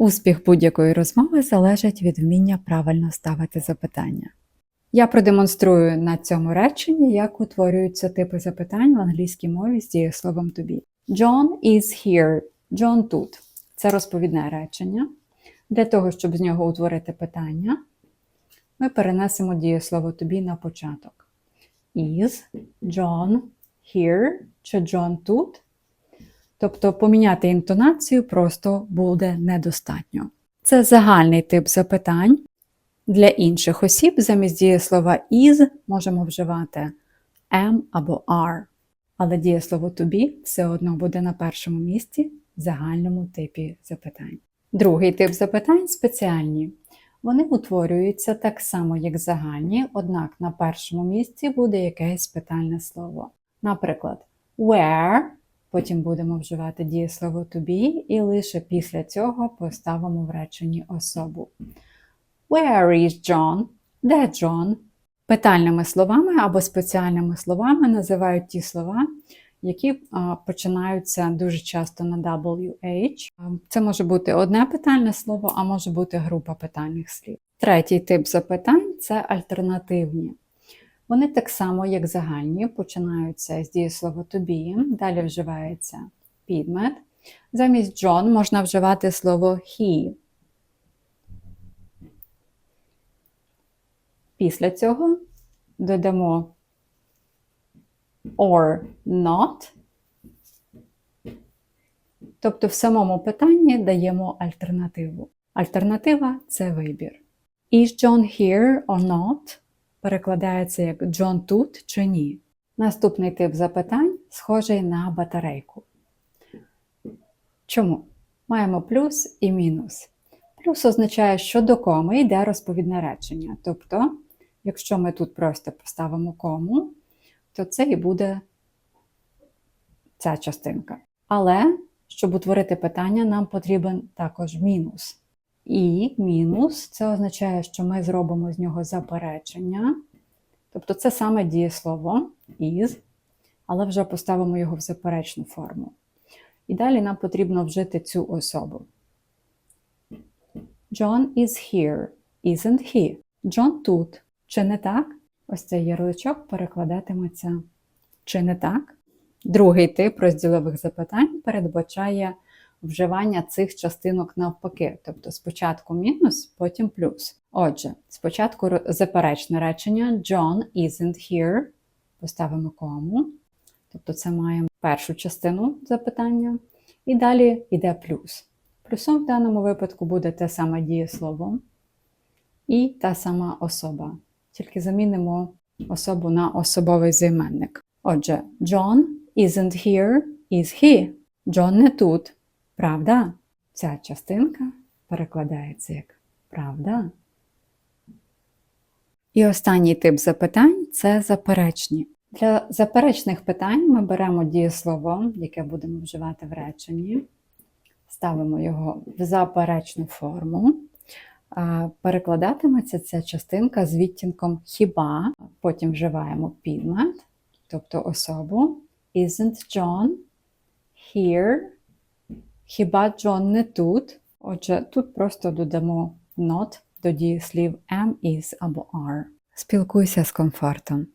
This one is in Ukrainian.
Успіх будь-якої розмови залежить від вміння правильно ставити запитання. Я продемонструю на цьому реченні, як утворюються типи запитань в англійській мові з дієсловом be. John is here. John тут. Це розповідне речення. Для того, щоб з нього утворити питання, ми перенесемо дієслово be на початок. Is John here? Чи John тут? Тобто поміняти інтонацію просто буде недостатньо. Це загальний тип запитань. Для інших осіб замість дієслова is можемо вживати am або are. Але дієслово to be все одно буде на першому місці в загальному типі запитань. Другий тип запитань спеціальні. Вони утворюються так само, як загальні, однак на першому місці буде якесь питальне слово. Наприклад, where, потім будемо вживати дієслово to be, і лише після цього поставимо в реченні особу. Where is John? Де Джон? Питальними словами або спеціальними словами називають ті слова, які починаються дуже часто на WH. Це може бути одне питальне слово, а може бути група питальних слів. Третій тип запитань це альтернативні. Вони так само, як загальні, починаються з дієслова to be, далі вживається підмет. Замість John можна вживати слово he. Після цього додамо or not. Тобто в самому питанні даємо альтернативу. Альтернатива це вибір. Is John here or not? Перекладається як Джон тут чи ні. Наступний тип запитань схожий на батарейку. Чому? Маємо плюс і мінус. Плюс означає, що до коми йде розповідне речення. Тобто, якщо ми тут просто поставимо кому, то це і буде ця частинка. Але, щоб утворити питання, нам потрібен також мінус. І мінус це означає, що ми зробимо з нього заперечення. Тобто це саме дієслово is, але вже поставимо його в заперечну форму. І далі нам потрібно вжити цю особу. John is here, isn't he? Джон тут. Чи не так? Ось цей ярличок перекладатиметься чи не так? Другий тип розділових запитань передбачає вживання цих частинок навпаки, тобто спочатку мінус, потім плюс. Отже, спочатку заперечне речення John isn't here. Поставимо кому. Тобто це маємо першу частину запитання. І далі йде плюс. Плюсом в даному випадку буде те саме дієслово і та сама особа. Тільки замінимо особу на особовий займенник. Отже, John isn't here, is he. Джон не тут. Правда? Ця частинка перекладається як правда. І останній тип запитань це заперечні. Для заперечних питань ми беремо дієслово, яке будемо вживати в реченні, ставимо його в заперечну форму. Перекладатиметься ця частинка з відтінком хіба, потім вживаємо підмет, тобто особу. Isn't John here? Хіба Джон не тут? Отже, тут просто додамо not до дієслів am, is або are. Спілкуйся з комфортом.